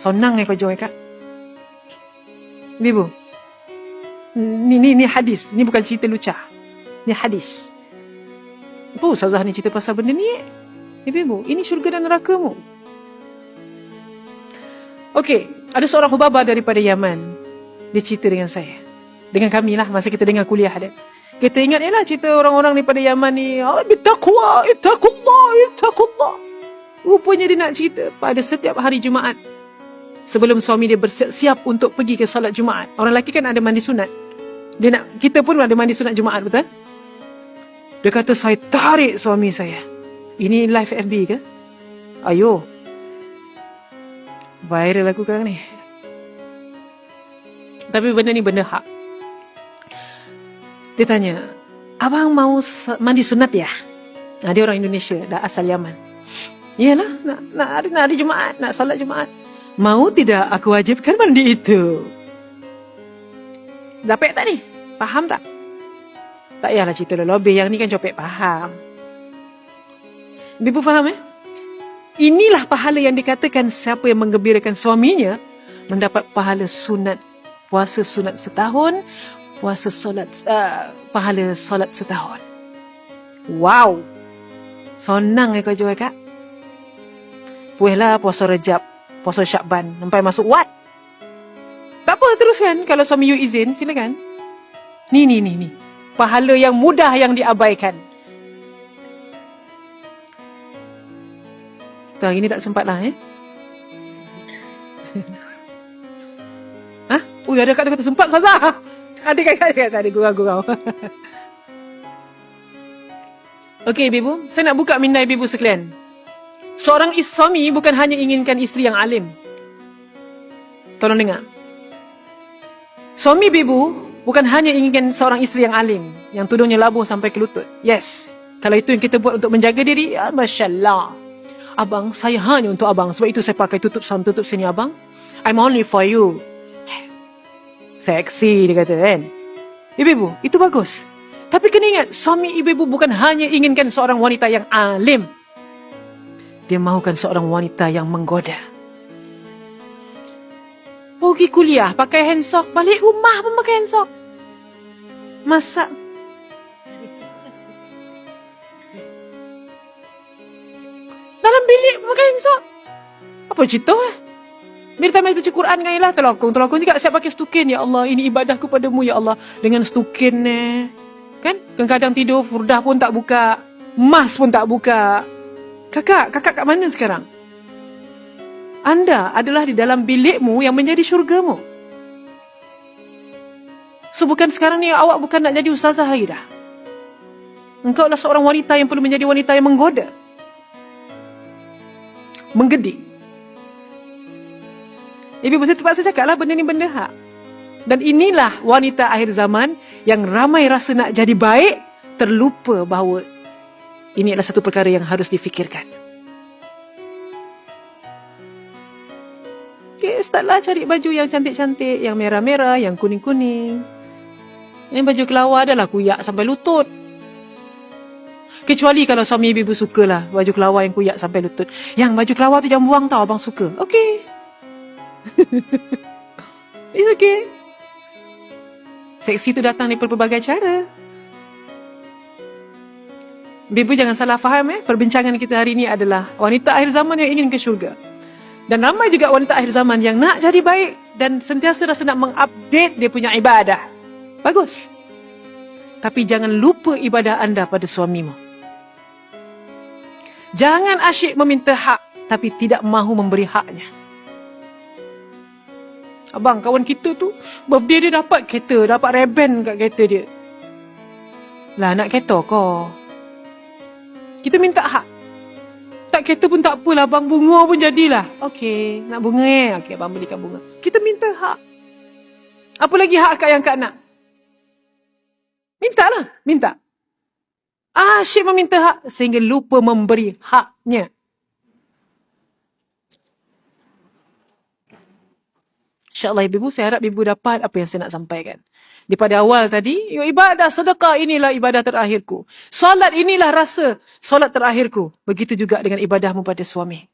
Sonang eh kau joy kak. Ibu. Ni, ni, ni hadis. Ni bukan cerita lucah. Ni hadis. Apa Ustazah ni cerita pasal benda ni eh? Ibu, ini syurga dan neraka mu. Okey, ada seorang hubaba daripada Yaman. Dia cerita dengan saya. Dengan kami lah masa kita dengar kuliah dia. Kita ingat lah cerita orang-orang daripada Yaman ni. Oh, bitaqwa, ittaqullah, ittaqullah. Rupanya dia nak cerita pada setiap hari Jumaat. Sebelum suami dia bersiap-siap untuk pergi ke solat Jumaat. Orang lelaki kan ada mandi sunat. Dia nak, kita pun ada mandi sunat Jumaat, betul? Dia kata, saya tarik suami saya. Ini live FB ke? Ayo. Viral aku sekarang ni. Tapi benda ni benda hak. Dia tanya, Abang mau mandi sunat ya? Nah, dia orang Indonesia, dah asal Yaman. Iyalah, nak, nak, hari, nak hari Jumaat, nak solat Jumaat. Mau tidak aku wajibkan mandi itu? Dapat tak ni? Faham tak? Tak payahlah cerita lebih. Yang ni kan copek faham. Ibu faham eh? Inilah pahala yang dikatakan siapa yang menggembirakan suaminya mendapat pahala sunat puasa sunat setahun, puasa solat uh, pahala solat setahun. Wow. Sonang eh kau jual kak. Puihlah puasa Rejab, puasa Syakban sampai masuk what? Tak apa teruskan kalau suami you izin silakan. Ni ni ni ni. Pahala yang mudah yang diabaikan. Tu hari ni tak sempat lah eh. Hah? Ui ada kata kata sempat Saza. Ada kata kata ada gurau-gurau. Okey ibu, saya nak buka minda ibu sekalian. Seorang suami bukan hanya inginkan isteri yang alim. Tolong dengar. Suami ibu bukan hanya inginkan seorang isteri yang alim, yang tudungnya labuh sampai ke lutut. Yes. Kalau itu yang kita buat untuk menjaga diri, ya, Masya Allah. Abang, saya hanya untuk abang. Sebab itu saya pakai tutup sound, tutup sini abang. I'm only for you. Seksi dia kata kan. Ibu-ibu, itu bagus. Tapi kena ingat, suami ibu-ibu bukan hanya inginkan seorang wanita yang alim. Dia mahukan seorang wanita yang menggoda. Pergi kuliah pakai handsock, balik rumah pun pakai handsock. Masak Dalam bilik pakai handsock. Apa cerita eh? Bila time baca Quran dengan ialah telokong. Telokong juga saya pakai stukin. Ya Allah, ini ibadahku padamu ya Allah. Dengan stukin ni. Kan? Kadang-kadang tidur, furdah pun tak buka. Mas pun tak buka. Kakak, kakak kat mana sekarang? Anda adalah di dalam bilikmu yang menjadi syurgamu. So bukan sekarang ni awak bukan nak jadi ustazah lagi dah. Engkau adalah seorang wanita yang perlu menjadi wanita yang menggoda. Menggedi. Ibu mesti terpaksa cakap lah benda ni benda hak. Dan inilah wanita akhir zaman yang ramai rasa nak jadi baik, terlupa bahawa ini adalah satu perkara yang harus difikirkan. Okay, startlah cari baju yang cantik-cantik, yang merah-merah, yang kuning-kuning. Yang baju kelawar adalah kuyak sampai lutut. Kecuali kalau suami ibu suka lah baju kelawar yang kuyak sampai lutut. Yang baju kelawar tu jangan buang tau abang suka. Okay. It's okay. Seksi tu datang di pelbagai cara. Bibu jangan salah faham eh. Perbincangan kita hari ini adalah wanita akhir zaman yang ingin ke syurga. Dan ramai juga wanita akhir zaman yang nak jadi baik dan sentiasa rasa nak mengupdate dia punya ibadah. Bagus. Tapi jangan lupa ibadah anda pada suamimu. Jangan asyik meminta hak tapi tidak mahu memberi haknya. Abang, kawan kita tu, birthday dia dapat kereta, dapat reben kat kereta dia. Lah, nak kereta kau. Kita minta hak. Tak kereta pun tak apalah, abang bunga pun jadilah. Okey, nak bunga eh? Okey, abang belikan bunga. Kita minta hak. Apa lagi hak akak yang kak nak? Minta lah, minta. Asyik meminta hak sehingga lupa memberi haknya. InsyaAllah ibu, saya harap ibu dapat apa yang saya nak sampaikan. Di pada awal tadi, ibadah sedekah inilah ibadah terakhirku. Solat inilah rasa solat terakhirku. Begitu juga dengan ibadahmu pada suami.